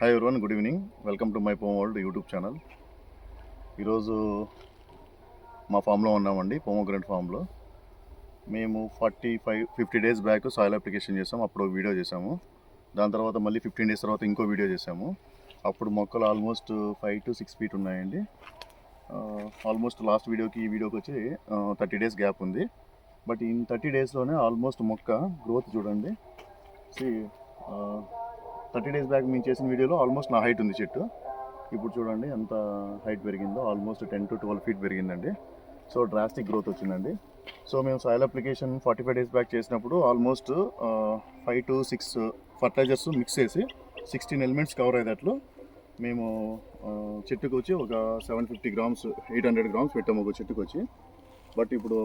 Hi everyone good evening welcome to my Pom World YouTube channel ఈరోజు మా ఫామ్లో ఉన్నామండి పోమోగ్రెంట్ ఫామ్లో మేము forty five fifty days back soil application చేసాము అప్పుడు వీడియో చేసాము. దాని తర్వాత మళ్ళీ ఫిఫ్టీన్ డేస్ తర్వాత ఇంకో వీడియో చేసాము. అప్పుడు మొక్కలు almost five to six feet ఉన్నాయండి. ఆల్మోస్ట్ లాస్ట్ వీడియోకి ఈ వీడియోకి వచ్చి థర్టీ డేస్ గ్యాప్ ఉంది. బట్ ఇన్ థర్టీ డేస్లోనే ఆల్మోస్ట్ మొక్క గ్రోత్ చూడండి. థర్టీ డేస్ బ్యాక్ మేము చేసిన వీడియోలో ఆల్మోస్ట్ నా హైట్ ఉంది చెట్టు. ఇప్పుడు చూడండి ఎంత హైట్ పెరిగిందో almost ten to twelve feet పెరిగిందండి. సో డ్రాస్టిక్ గ్రోత్ వచ్చిందండి. సో మేము soil application forty five days back చేసినప్పుడు almost five to six fertilisers mix చేసి సిక్స్టీన్ ఎలిమెంట్స్ కవర్ అయ్యేటట్లు మేము చెట్టుకు వచ్చి ఒక seven fifty grams eight hundred grams పెట్టాము ఒక చెట్టుకు వచ్చి బట్ ఇప్పుడు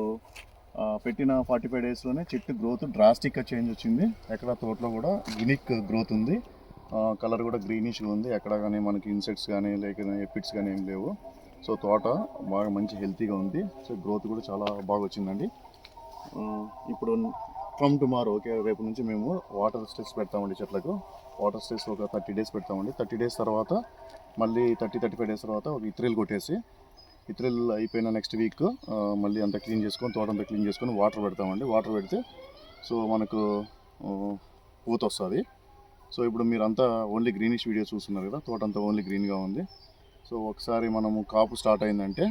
పెట్టిన ఫార్టీ ఫైవ్ డేస్లోనే చెట్టు గ్రోత్ డ్రాస్టిక్గా చేంజ్ వచ్చింది. ఎక్కడ తోటలో కూడా యునిక్ గ్రోత్ ఉంది. కలర్ కూడా గ్రీనిష్గా ఉంది. ఎక్కడ కానీ మనకి ఇన్సెక్ట్స్ కానీ లేక ఎపిడ్స్ కానీ ఏం లేవు. సో తోట బాగా మంచి హెల్తీగా ఉంది. సో గ్రోత్ కూడా చాలా బాగా వచ్చిందండి. ఇప్పుడు ఫ్రమ్ టుమారో ఓకే రేపు నుంచి మేము వాటర్ స్టెస్ పెడతామండి చెట్లకు. వాటర్ స్టెస్ ఒక థర్టీ డేస్ పెడతామండి. థర్టీ డేస్ తర్వాత మళ్ళీ థర్టీ థర్టీ ఫైవ్ డేస్ తర్వాత ఒక ఇత్రీలు కొట్టేసి ఇత్రిల్ అయిపోయిన నెక్స్ట్ వీక్ మళ్ళీ అంతా క్లీన్ చేసుకొని తోట అంతా క్లీన్ చేసుకొని వాటర్ పెడతామండి. వాటర్ పెడితే సో మనకు పూత వస్తుంది. సో ఇప్పుడు మీరంతా ఓన్లీ గ్రీనిష్ వీడియో చూస్తున్నారు కదా తోట అంతా ఓన్లీ గ్రీన్గా ఉంది. సో ఒకసారి మనము కాపు స్టార్ట్ అయిందంటే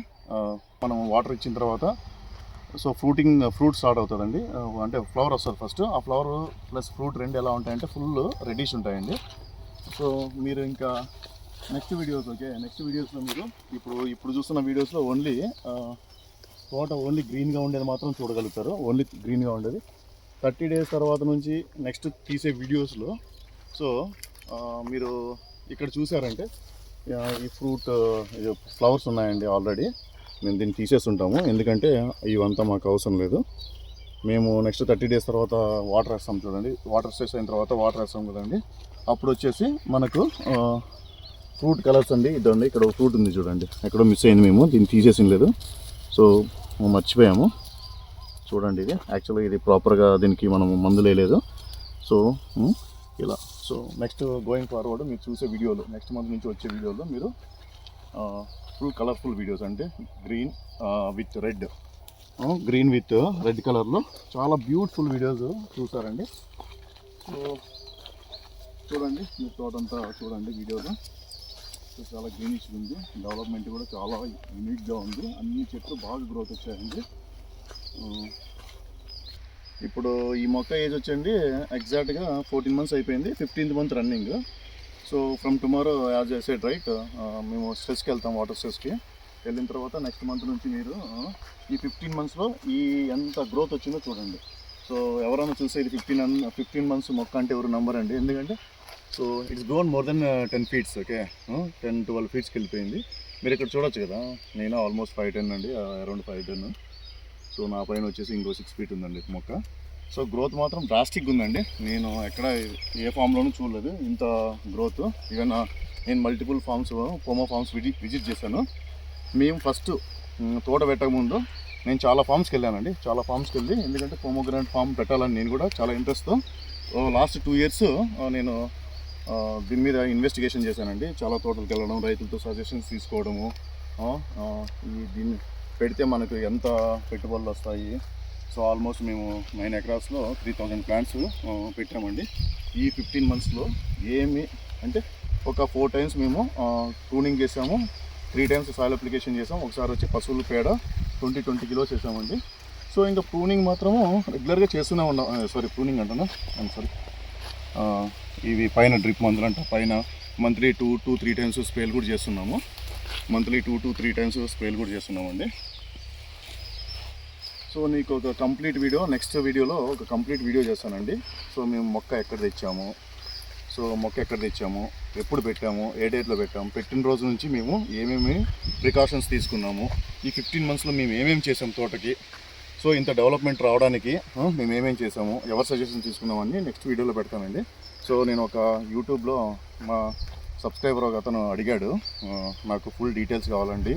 మనం వాటర్ ఇచ్చిన తర్వాత సో ఫ్రూటింగ్ ఫ్రూట్ స్టార్ట్ అవుతుందండి. అంటే ఫ్లవర్ వస్తుంది ఫస్ట్ ఆ ఫ్లవర్ ప్లస్ ఫ్రూట్ రెండు ఎలా ఉంటాయంటే ఫుల్ రెడీష్ ఉంటాయండి. సో మీరు ఇంకా నెక్స్ట్ వీడియోస్ ఓకే నెక్స్ట్ వీడియోస్లో మీరు ఇప్పుడు ఇప్పుడు చూస్తున్న వీడియోస్లో ఓన్లీ తోట ఓన్లీ గ్రీన్గా ఉండేది మాత్రం చూడగలుగుతారు. ఓన్లీ గ్రీన్గా ఉండేది. థర్టీ డేస్ తర్వాత నుంచి నెక్స్ట్ తీసే వీడియోస్లో సో మీరు ఇక్కడ చూసారంటే ఈ ఫ్రూట్ ఫ్లవర్స్ ఉన్నాయండి ఆల్రెడీ మేము దీన్ని తీసేస్తుంటాము ఎందుకంటే ఇవంతా మాకు అవసరం లేదు. మేము నెక్స్ట్ థర్టీ డేస్ తర్వాత వాటర్ వేస్తాం చూడండి. వాటర్ స్ట్రెస్ అయిన తర్వాత వాటర్ వేస్తాం కదండి. అప్పుడు వచ్చేసి మనకు ఫ్రూట్ కలర్స్ అండి. ఇదండి ఇక్కడ ఒక ఫ్రూట్ ఉంది చూడండి. ఎక్కడో మిస్ అయింది మేము. దీన్ని తీసేసిన లేదు. సో మర్చిపోయాము. చూడండి ఇది. యాక్చువల్గా ఇది ప్రాపర్గా దీనికి మనం మందు లేదు సో ఇలా. సో నెక్స్ట్ గోయింగ్ ఫార్వర్డ్ మీరు చూసే వీడియోలు నెక్స్ట్ మంత్ నుంచి వచ్చే వీడియోలో మీరు ఫుల్ కలర్ఫుల్ వీడియోస్ అంటే green with red green with red కలర్లో చాలా బ్యూటిఫుల్ వీడియోస్ చూసారండి. సో చూడండి మీ తోటంతా చూడండి వీడియోలో. సో చాలా గ్రీనిష్ ఉంది. డెవలప్మెంట్ కూడా చాలా యూనిక్గా ఉంది. అన్ని చెట్లు బాగా గ్రోత్ వచ్చాయండి. ఇప్పుడు ఈ మొక్క ఏజ్ వచ్చండి ఎగ్జాక్ట్గా ఫోర్టీన్ మంత్స్ అయిపోయింది. Fifteenth month running so from tomorrow as a said right మేము స్ట్రెస్కి వెళ్తాం వాటర్ స్ట్రెస్కి వెళ్ళిన తర్వాత నెక్స్ట్ మంత్ నుంచి మీరు ఈ ఫిఫ్టీన్ మంత్స్లో ఈ ఎంత గ్రోత్ వచ్చిందో చూడండి. సో ఎవరైనా చూస్తే ఇది ఫిఫ్టీన్ ఫిఫ్టీన్ మంత్స్ మొక్క అంటే ఎవరు నంబర్ అండి ఎందుకంటే so it's grown more than ten feets okay ten twelve ఫీట్స్కి వెళ్ళిపోయింది మీరు ఇక్కడ చూడొచ్చు కదా? నేను ఆల్మోస్ట్ ఫైవ్ టెన్ అండి అరౌండ్ ఫైవ్ టెన్ సో నా పైన వచ్చేసి ఇంకో సిక్స్ ఫీట్ ఉందండి మొక్క. సో గ్రోత్ మాత్రం డ్రాస్టిక్ ఉందండి. నేను ఎక్కడ ఏ ఫామ్లోనూ చూడలేదు. ఇంత గ్రోత్ ఈవెన్ నేను multiple farms pomo farms visit visit చేశాను. మేము ఫస్ట్ తోట పెట్టకముందు నేను చాలా ఫామ్స్కి వెళ్ళానండి. చాలా ఫామ్స్కి వెళ్ళి ఎందుకంటే పోమోగ్రానైట్ ఫామ్ పెట్టాలని నేను కూడా చాలా ఇంట్రెస్ట్తో లాస్ట్ టూ ఇయర్స్ నేను దీని మీద ఇన్వెస్టిగేషన్ చేశానండి. చాలా తోటలకు వెళ్ళడం రైతులతో సజెషన్స్ తీసుకోవడము ఈ దీన్ని పెడితే మనకు ఎంత పెట్టుబడులు వస్తాయి. సో ఆల్మోస్ట్ మేము నైన్ ఎకరాస్లో త్రీ థౌజండ్ ప్లాంట్స్ పెట్టామండి. ఈ ఫిఫ్టీన్ మంత్స్లో ఏమి అంటే ఒక ఫోర్ టైమ్స్ మేము ట్రూనింగ్ చేసాము త్రీ టైమ్స్ సాయిల్ అప్లికేషన్ చేసాం ఒకసారి వచ్చి పశువుల పేడ ట్వంటీ ట్వంటీ కిలోస్ చేసామండి సో ఇంకా ప్రూనింగ్ మాత్రము రెగ్యులర్గా చేస్తూనే ఉన్నాం. సారీ ప్రూనింగ్ అంటున్నా సారీ ఇవి పైన డ్రిప్ మందులు అంట. పైన monthly two two three times స్ప్రేలు కూడా చేస్తున్నాము. Monthly two two three times స్ప్రేలు కూడా చేస్తున్నామండి. సో నీకు ఒక కంప్లీట్ వీడియో నెక్స్ట్ వీడియోలో ఒక కంప్లీట్ వీడియో చేస్తానండి. సో మేము మొక్క ఎక్కడ తెచ్చాము? సో మొక్క ఎక్కడ తెచ్చాము? ఎప్పుడు పెట్టాము? ఏ డేట్లో పెట్టాము? పెట్టిన రోజు నుంచి మేము ఏమేమి ప్రికాషన్స్ తీసుకున్నాము? ఈ ఫిఫ్టీన్ మంత్స్లో మేము ఏమేమి చేసాం తోటకి? సో ఇంత డెవలప్మెంట్ రావడానికి మేము ఏమేమి చేసాము? ఎవరు సజెషన్ తీసుకున్నామని నెక్స్ట్ వీడియోలో పెడతానండి సో నేను ఒక యూట్యూబ్లో మా సబ్స్క్రైబర్ ఒక అతను అడిగాడు నాకు ఫుల్ డీటెయిల్స్ కావాలండి.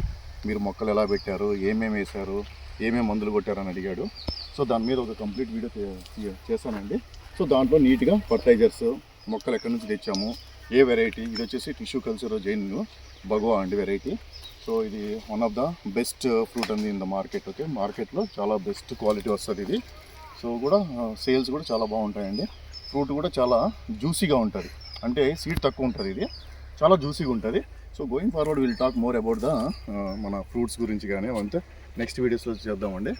మీరు మొక్కలు ఎలా పెట్టారు? ఏమేమి వేశారు? ఏమేమి మందులు కొట్టారని అడిగాడు. సో దాని మీద ఒక కంప్లీట్ వీడియో చేశానండి. సో దాంట్లో నీట్గా ఫర్టైజర్స్ మొక్కలు ఎక్కడి నుంచి తెచ్చాము? ఏ వెరైటీ? ఇది వచ్చేసి టిష్యూ కల్చర్ జైన్ భగవా అండి వెరైటీ. సో ఇది one of the best fruit అంది ఇన్ ద మార్కెట్ ఓకే? మార్కెట్లో చాలా బెస్ట్ క్వాలిటీ వస్తుంది ఇది. సో కూడా సేల్స్ కూడా చాలా బాగుంటాయండి. ఫ్రూట్ కూడా చాలా జ్యూసీగా ఉంటుంది. అంటే సీడ్ తక్కువ ఉంటుంది ఇది. చాలా జ్యూసీగా ఉంటుంది. So going forward will talk more about the మన ఫ్రూట్స్ గురించి కానీ అంతే నెక్స్ట్ వీడియోస్లో చేద్దామండి.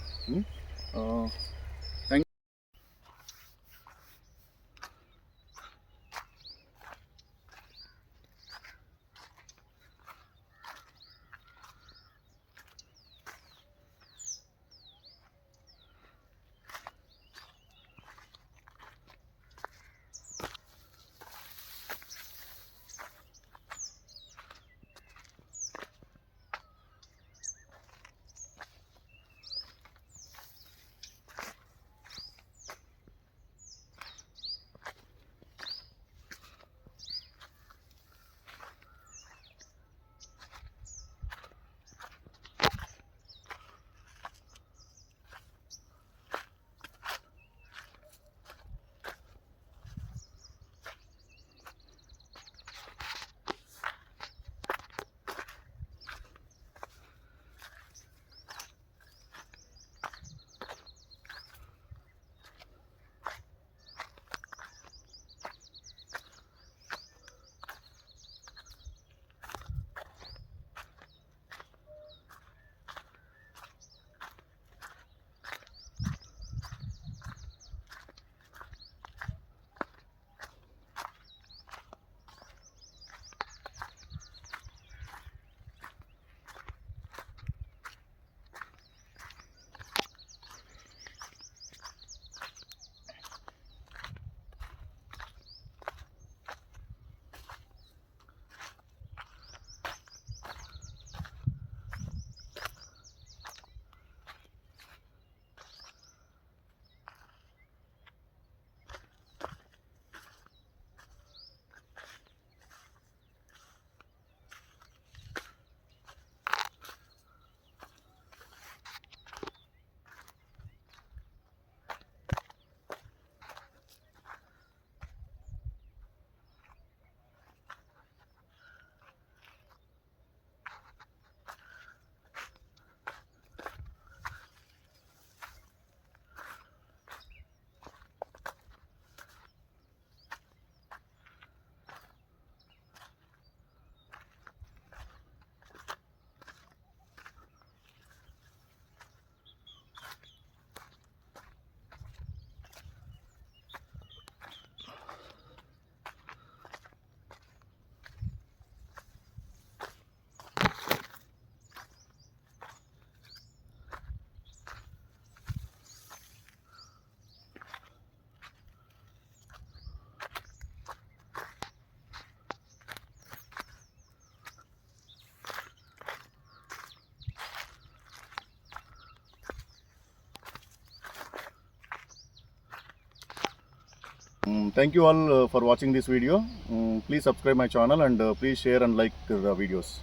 Thank you all uh, for watching this video. Mm, please subscribe my channel and uh, please share and like the videos.